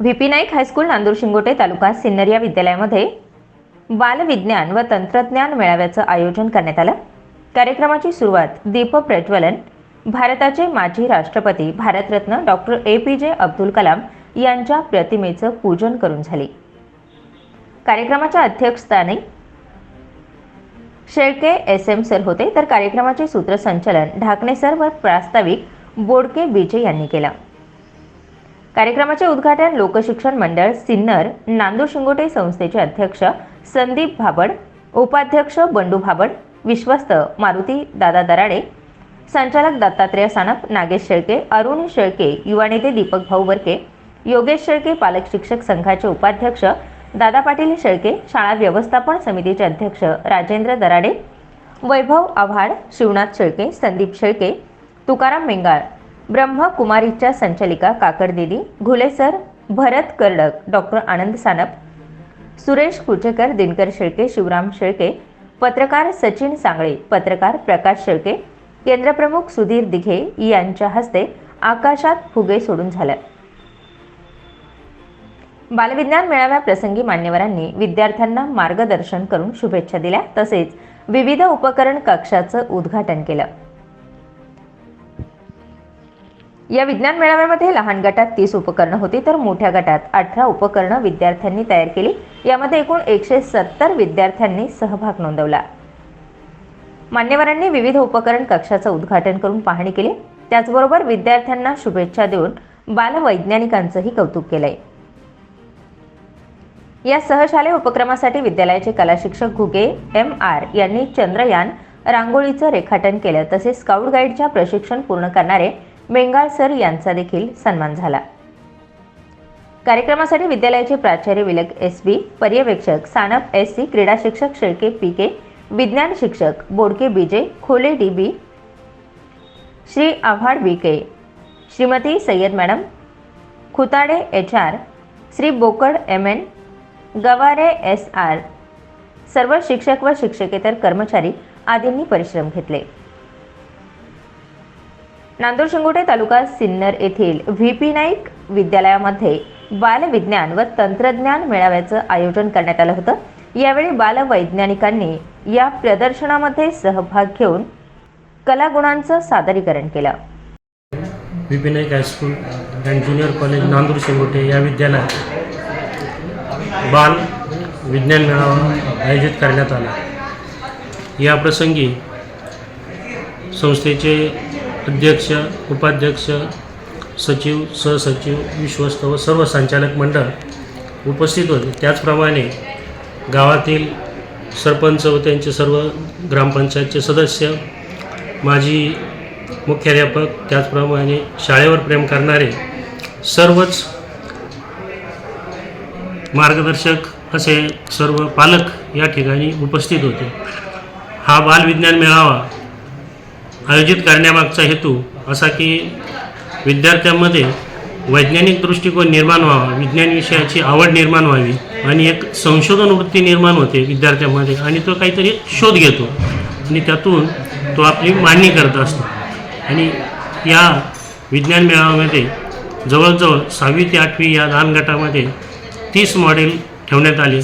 V P Naik high school Nandur Shingote taluka Sinnar या विद्यालयामध्ये बालविज्ञान व तंत्रज्ञान मेळाव्याचं आयोजन करण्यात आलं. कार्यक्रमाची सुरुवात दीप प्रज्वलन भारताचे माजी राष्ट्रपती भारतरत्न डॉक्टर ए पी जे अब्दुल कलाम यांच्या प्रतिमेचं पूजन करून झाली. कार्यक्रमाच्या अध्यक्षस्थानी शेळके एस एम सर होते. तर कार्यक्रमाचे सूत्रसंचालन ढाकणे सर व प्रास्ताविक बोडके विजय यांनी केलं. कार्यक्रमाचे उद्घाटन लोकशिक्षण मंडळ सिन्नर नांदू शिंगोटे संस्थेचे अध्यक्ष संदीप भाबड उपाध्यक्ष बंडू भाबड विश्वस्त मारुती दादा दराडे संचालक दत्तात्रेय सानप नागेश शेळके अरुण शेळके युवा नेते दीपक भाऊ बर्के योगेश शेळके पालक शिक्षक संघाचे उपाध्यक्ष दादा पाटील शेळके शाळा व्यवस्थापन समितीचे अध्यक्ष राजेंद्र दराडे वैभव आव्हाड शिवनाथ शेळके संदीप शेळके तुकाराम मेंगाळ ब्रह्मकुमारीच्या संचालिका काकड दिदी घुलेसर भरत कर्डक डॉक्टर आनंद सानप सुरेश कुचेकर दिनकर शेळके शिवराम शेळके पत्रकार सचिन सांगळे पत्रकार प्रकाश शेळके केंद्रप्रमुख सुधीर दिघे यांच्या हस्ते आकाशात फुगे सोडून झालं. बालविज्ञान मेळाव्याप्रसंगी मान्यवरांनी विद्यार्थ्यांना मार्गदर्शन करून शुभेच्छा दिल्या तसेच विविध उपकरण कक्षाचं उद्घाटन केलं. या विज्ञान मेळाव्यामध्ये लहान गटात तीस उपकरणं होती तर मोठ्या गटात अठरा उपकरणं विद्यार्थ्यांनी तयार केली. यामध्ये एकूण एकशे सत्तर विद्यार्थ्यांनी सहभाग नोंदवला. मान्यवरांनी विविध उपकरण कक्षाचं उद्घाटन करून पाहणी केली. त्याचबरोबर विद्यार्थ्यांना शुभेच्छा देऊन बालवैज्ञानिकांचंही कौतुक केलंय. या सहशालेय उपक्रमासाठी विद्यालयाचे कला शिक्षक घुगे एम आर यांनी चंद्रयान रांगोळीचं रेखाटन केलं तसेच स्काउट गाईडच्या प्रशिक्षण पूर्ण करणारे मेंगाळ सर यांचा देखील सन्मान झाला. कार्यक्रमासाठी विद्यालयाचे प्राचार्य विलक एस बी पर्यवेक्षक सानप एस सी क्रीडा शिक्षक शेळके पी के विज्ञान शिक्षक Bodke B J Khole D B Shri Awhad B K Shrimati Sayyad madam Khutade H R Shri Bokad M N Gaware S R सर्व शिक्षक व शिक्षकेतर कर्मचारी आदींनी परिश्रम घेतले. नांदूर शिंगोटे तालुका सिन्नर येथील व्ही पी नाईक विद्यालयामध्ये बालविज्ञान व तंत्रज्ञान मेळाव्याचं आयोजन करण्यात आलं होतं. यावेळी बालवैज्ञानिकांनी या प्रदर्शनामध्ये सहभाग घेऊन कलागुणांचं सादरीकरण केलं. V P Naik high school and junior college Nandur Shingote या विद्यालयात बाल विज्ञान मेळावा आयोजित करण्यात आला. या प्रसंगी संस्थेचे अध्यक्ष उपाध्यक्ष सचिव सहसचिव विश्वस्त व सर्व संचालक मंडळ उपस्थित होते. त्याचप्रमाणे गावातील सरपंच व त्यांचे सर्व ग्रामपंचायतचे सदस्य माजी मुख्याध्यापक त्याचप्रमाणे शाळेवर प्रेम करणारे सर्वच मार्गदर्शक असे सर्व पालक या ठिकाणी उपस्थित होते. हा बालविज्ञान मेळावा आयोजित करण्यामागचा हेतू असा की विद्यार्थ्यांमध्ये वैज्ञानिक दृष्टिकोन निर्माण व्हावा विज्ञान विषयाची आवड निर्माण व्हावी आणि एक संशोधन वृत्ती निर्माण होते विद्यार्थ्यांमध्ये आणि तो काहीतरी शोध घेतो आणि त्यातून तो आपली मांडणी करत असतो. आणि या विज्ञान मेळाव्यामध्ये जवळजवळ सहावी ते आठवी या लहान गटामध्ये तीस मॉडेल ठेवण्यात आले.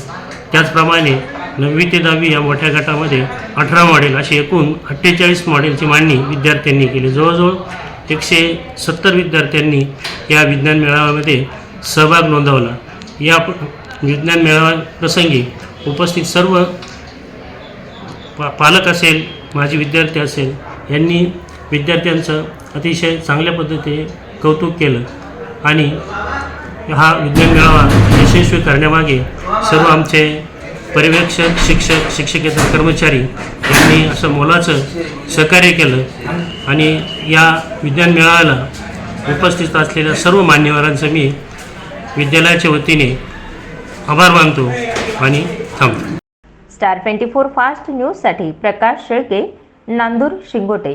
त्याचप्रमाणे नववी ते दहावी या मोठ्या गटामध्ये अठरा मॉडेल अशी एकूण अठ्ठेचाळीस मॉडेलची मांडणी विद्यार्थ्यांनी केली. जवळजवळ एकशे सत्तर विद्यार्थ्यांनी या विज्ञान मेळाव्यामध्ये सहभाग नोंदवला. या विज्ञान मेळावा प्रसंगी उपस्थित सर्व पा पालक असेल माझे विद्यार्थी असेल यांनी विद्यार्थ्यांचं अतिशय चांगल्या पद्धतीने कौतुक केलं आणि हा विज्ञान मेळावा यशस्वी करण्यामागे सर्व आमचे पर्यवेक्षक शिक्षक शिक्षकेतर कर्मचारी यांनी असं मोलाचं सहकार्य केलं आणि या विज्ञान मेळाव्याला उपस्थित असलेल्या सर्व मान्यवरांचं मी विद्यालयाच्या वतीने आभार मानतो आणि थांबतो. स्टार ट्वेंटी फोर फास्ट न्यूजसाठी प्रकाश शेळके नांदूर शिंगोटे.